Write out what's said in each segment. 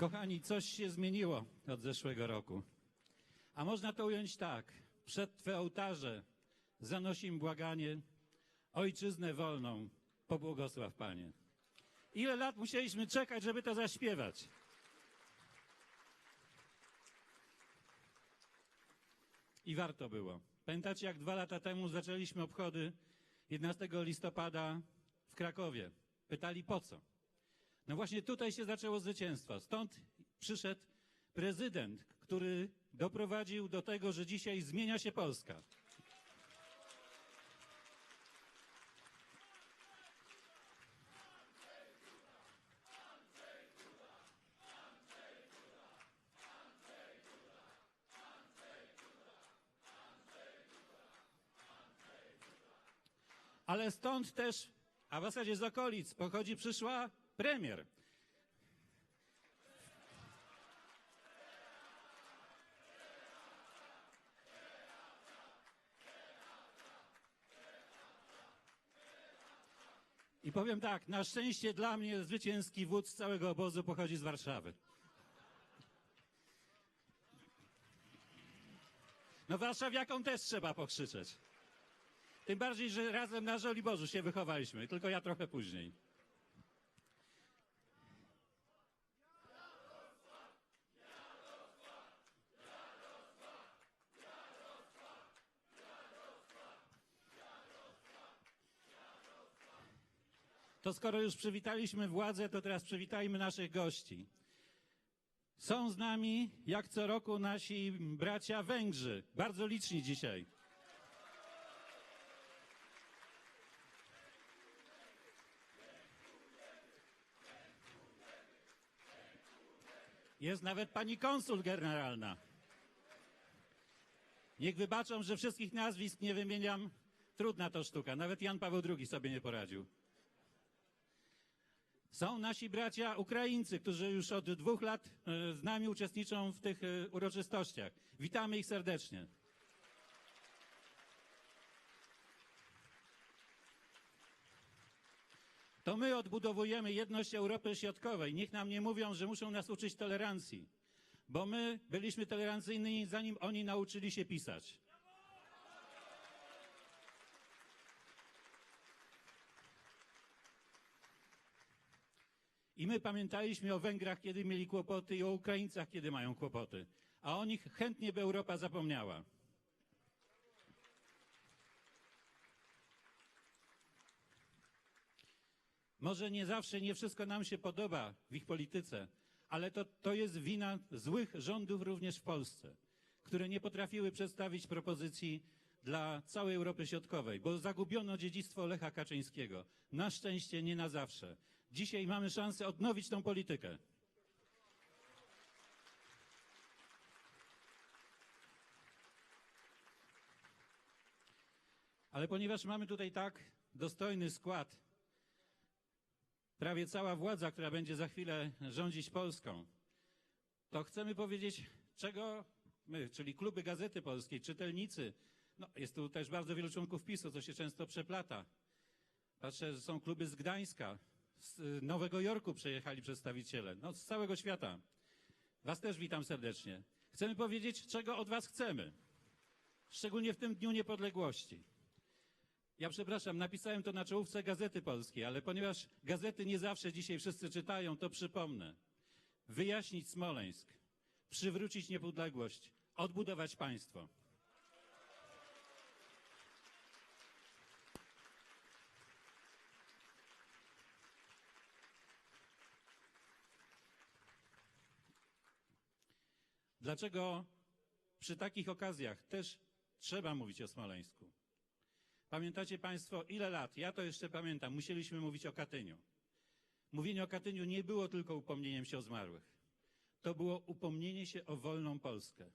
Kochani, coś się zmieniło od zeszłego roku. A można to ująć tak. Przed Twe ołtarze zanosimy błaganie, ojczyznę wolną, pobłogosław Panie. Ile lat musieliśmy czekać, żeby to zaśpiewać? I warto było. Pamiętacie, jak dwa lata temu zaczęliśmy obchody 11 listopada w Krakowie? Pytali po co? No właśnie tutaj się zaczęło zwycięstwo. Stąd przyszedł prezydent, który doprowadził do tego, że dzisiaj zmienia się Polska. Ale stąd też, a w zasadzie z okolic, pochodzi przyszła premier. I powiem tak, na szczęście dla mnie zwycięski wódz całego obozu pochodzi z Warszawy. No warszawiakom też trzeba pokrzyczeć. Tym bardziej, że razem na Żoliborzu się wychowaliśmy, tylko ja trochę później. To skoro już przywitaliśmy władzę, to teraz przywitajmy naszych gości. Są z nami, jak co roku, nasi bracia Węgrzy. Bardzo liczni dzisiaj. Jest nawet pani konsul generalna. Niech wybaczą, że wszystkich nazwisk nie wymieniam. Trudna to sztuka. Nawet Jan Paweł II sobie nie poradził. Są nasi bracia Ukraińcy, którzy już od dwóch lat e, z nami uczestniczą w tych e, uroczystościach. Witamy ich serdecznie. To my odbudowujemy jedność Europy Środkowej. Niech nam nie mówią, że muszą nas uczyć tolerancji, bo my byliśmy tolerancyjni, zanim oni nauczyli się pisać. I my pamiętaliśmy o Węgrach, kiedy mieli kłopoty, i o Ukraińcach, kiedy mają kłopoty. A o nich chętnie by Europa zapomniała. Może nie zawsze, nie wszystko nam się podoba w ich polityce, ale to, to jest wina złych rządów również w Polsce, które nie potrafiły przedstawić propozycji dla całej Europy Środkowej, bo zagubiono dziedzictwo Lecha Kaczyńskiego. Na szczęście nie na zawsze. Dzisiaj mamy szansę odnowić tą politykę. Ale ponieważ mamy tutaj tak dostojny skład, prawie cała władza, która będzie za chwilę rządzić Polską, to chcemy powiedzieć, czego my, czyli kluby Gazety Polskiej, czytelnicy, no jest tu też bardzo wielu członków PiSu, co się często przeplata. Patrzę, że są kluby z Gdańska, z y, Nowego Jorku przyjechali przedstawiciele, no z całego świata. Was też witam serdecznie. Chcemy powiedzieć, czego od was chcemy. Szczególnie w tym Dniu Niepodległości. Ja przepraszam, napisałem to na czołówce Gazety Polskiej, ale ponieważ gazety nie zawsze dzisiaj wszyscy czytają, to przypomnę. Wyjaśnić Smoleńsk, przywrócić niepodległość, odbudować państwo. Dlaczego przy takich okazjach też trzeba mówić o Smoleńsku? Pamiętacie Państwo, ile lat, ja to jeszcze pamiętam, musieliśmy mówić o Katyniu. Mówienie o Katyniu nie było tylko upomnieniem się o zmarłych. To było upomnienie się o wolną Polskę.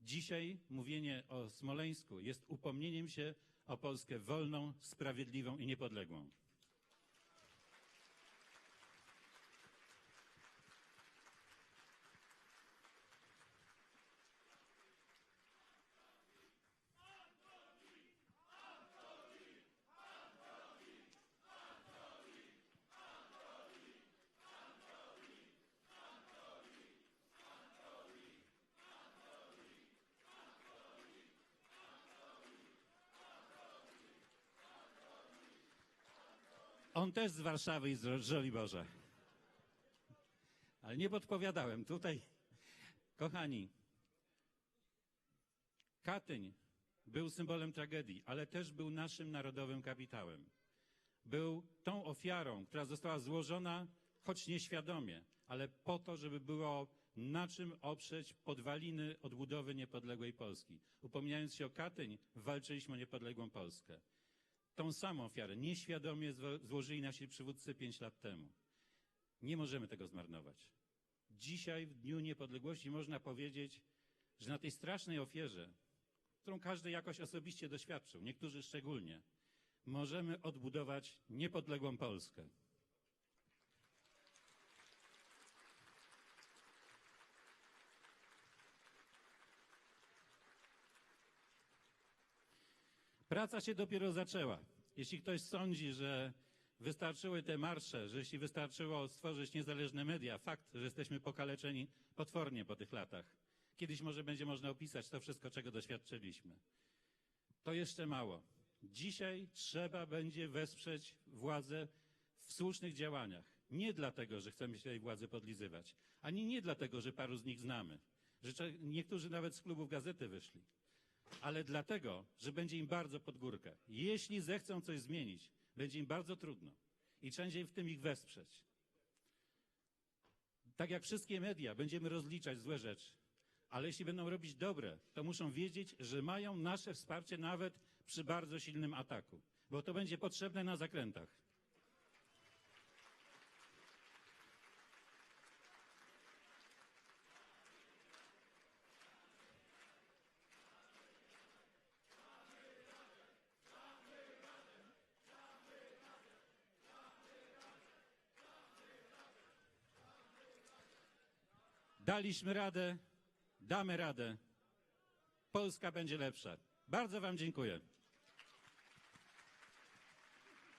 Dzisiaj mówienie o Smoleńsku jest upomnieniem się o Polskę wolną, sprawiedliwą i niepodległą. On też z Warszawy i z Żoliborza. Ale nie podpowiadałem. Tutaj, kochani, Katyń był symbolem tragedii, ale też był naszym narodowym kapitałem. Był tą ofiarą, która została złożona, choć nieświadomie, ale po to, żeby było na czym oprzeć podwaliny odbudowy niepodległej Polski. Upominając się o Katyń, walczyliśmy o niepodległą Polskę. Tą samą ofiarę nieświadomie złożyli nasi przywódcy pięć lat temu. Nie możemy tego zmarnować. Dzisiaj, w Dniu Niepodległości, można powiedzieć, że na tej strasznej ofierze, którą każdy jakoś osobiście doświadczył, niektórzy szczególnie, możemy odbudować niepodległą Polskę. Praca się dopiero zaczęła. Jeśli ktoś sądzi, że wystarczyły te marsze, że jeśli wystarczyło stworzyć niezależne media, fakt, że jesteśmy pokaleczeni potwornie po tych latach. Kiedyś może będzie można opisać to wszystko, czego doświadczyliśmy. To jeszcze mało. Dzisiaj trzeba będzie wesprzeć władzę w słusznych działaniach. Nie dlatego, że chcemy się tej władzy podlizywać, ani nie dlatego, że paru z nich znamy, że niektórzy nawet z klubów gazety wyszli, ale dlatego, że będzie im bardzo pod górkę. Jeśli zechcą coś zmienić, będzie im bardzo trudno i trzeba w tym ich wesprzeć. Tak jak wszystkie media, będziemy rozliczać złe rzeczy. Ale jeśli będą robić dobre, to muszą wiedzieć, że mają nasze wsparcie nawet przy bardzo silnym ataku, bo to będzie potrzebne na zakrętach. Daliśmy radę, damy radę. Polska będzie lepsza. Bardzo Wam dziękuję.